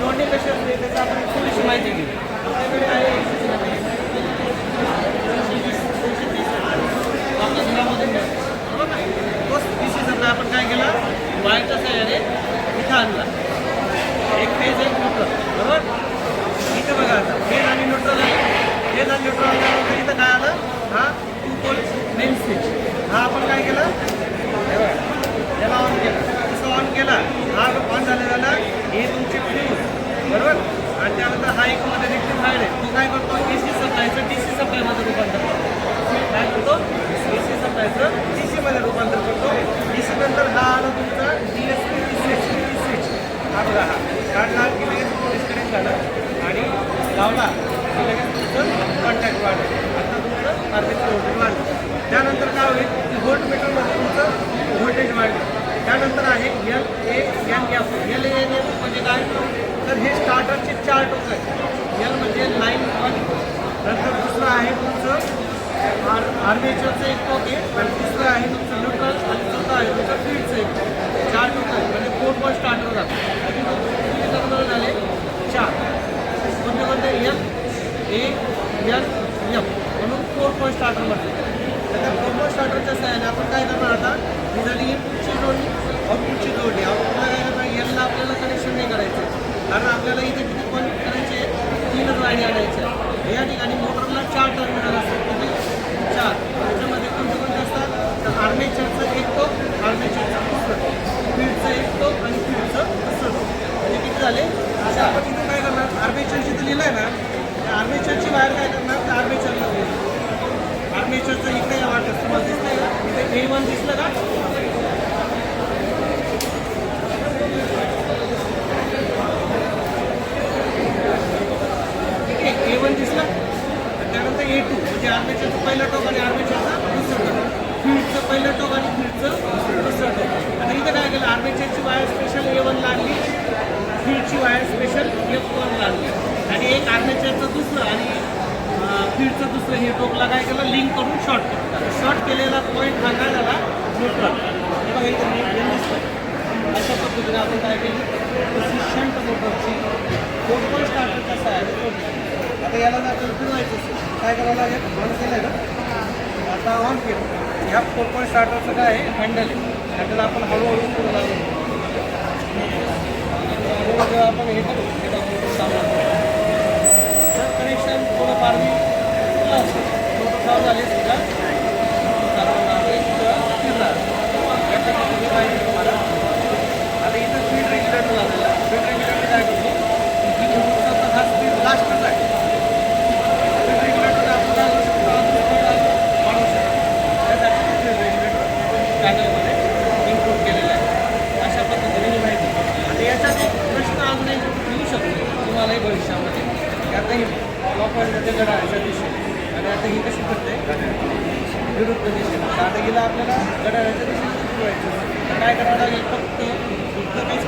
नोंदणी कशी असते त्याचा आपण थोडीशी माहिती घेऊ. आपल्याकडे आहे आपल्या घरामध्ये तोच पीसीचा आपण काय केलं? वायरच्या सहाय्याने इथं आणला. त्यानंतर हा एक देखील हायड आहे. तू काय करतो? ए सी सप्लायचं डी सी सप्लायमध्ये रूपांतर करतो. काय करतो? ए सी सप्लायचं डी सीमध्ये रूपांतर करतो. डी सी नंतर हा आला तुमचा D S P D C H C H हा बघा हा. कारण हा की लगेच डिस्कनेक्ट झाला आणि लावला की लगेच तुमचं कॉन्टॅक्ट वाढेल. आता तुमचं मार्केट व्होल्टेज वाढलं. त्यानंतर काय होईल? की व्होल्ट मीटरमध्ये तुमचं व्होल्टेज वाढेल. त्यानंतर आहे L A N F L A N F म्हणजे काय? तर हे स्टार्टरचे चार टोक आहेत एल म्हणजे लाईन वन नंतर दुसरं आहे तुमचं आर आर्मेचरचं एक टोक आहे आणि तिसरं आहे तुमचं न्यूट्रल आणि चौथं आहे तुमचं फीडचं एक टोक चार टोक आहे म्हणजे फोर पॉईंट स्टार्टर जातं किती झाले चार कोणते कोणते? एल ए एल एम म्हणून फोर पॉईंट स्टार्टर म्हणतात. आता त्या फोर पॉईंट स्टार्टरच्या सहाय्याने आपण काय करणार आता? ही झाली इनपुटची जोडणी आउटपुटची जोडणी. आउटपुटला काय करणार एलला आपल्याला कनेक्शन नाही करायचं कारण आपल्याला इथे किती पण करायचे तीनच गाडी आणायच्या या ठिकाणी मोटरला चार टर्मिनल असतात. किती चार. त्याच्यामध्ये कोणते कोणते असतात? तर आर्मेचरचं एक टोक आर्मेचरचं दुसरं फीडचं एक टोक आणि फीडचं दुसरं टोक म्हणजे किती झाले? अशा आपण इथे काय करणार? आर्मेचरची तर लिहिलं आहे ना त्या आर्मेचरची वायर काय करणार? तर आर्मेचरला आर्मेचरचं इकडे वाटत तुम्हाला दिसलं का? इथे ए वन दिसलं का ठीक आहे ए वन दिसलं तर त्यानंतर ए टू म्हणजे आर्मेचरचं पहिलं टोक आणि आर्मेचरचं दुसरं टोक फीडचं पहिलं टोक आणि फीडचं दुसरं टोक आता इथं काय केलं आर्मेचरची वायर स्पेशल ए वन लागली फीडची वायर स्पेशल एफ वन लागली. आणि एक आर्मेचरचं दुसरं आणि फीडचं दुसरं हे टोकला काय केलं लिंक करून शॉर्ट केलं. शॉर्ट केलेला पॉईंट हा काय झाला न्यूट्रल हे अशा पद्धतीने आपण काय केली तशी शंट मोटरची फोटो स्टार्टर कसा आहे आता याला जर फिरवायचं असेल काय करावं लागेल? बंद केलं ना? आता ऑन केलं. ह्या फोर पॉईंट स्टार्टरचं काय आहे? हँडल आहे. हँडल आपण हळूहळू करू लागलो. आपण हे करू हे टाकू सामान तर कनेक्शन थोडंफार मी केलं असेल मोटर चालू झाले सुद्धा चालवणार आहे किंवा फिरणार याच्या पद्धतीने पाहिजे तुम्हाला आता इथं स्पीड रेग्युलेटर झालेला आहे स्पीड रेग्युलेटर काय करतो की तुमचा हा स्पीड लास्टच आहे स्पीड रेग्युलेटर आपण काय करू शकतो अजून speed अजून वाढवू शकतो त्यासाठी स्पीड रेग्युलेटर पॅनलमध्ये इनपुट केलेलं आहे अशा पद्धतीने ही माहिती आता याच्यात एक प्रश्न अजून एक येऊ शकतो तुम्हालाही भविष्यामध्ये की आता ही लॉकमध्ये घड्याळाच्या दिशेने. आणि आता ही कशी करते? विरुद्ध दिशेने. आता हिला आपल्याला घड्याळाच्या दिशेने काय करावं लागेल? फक्त इथं काहीच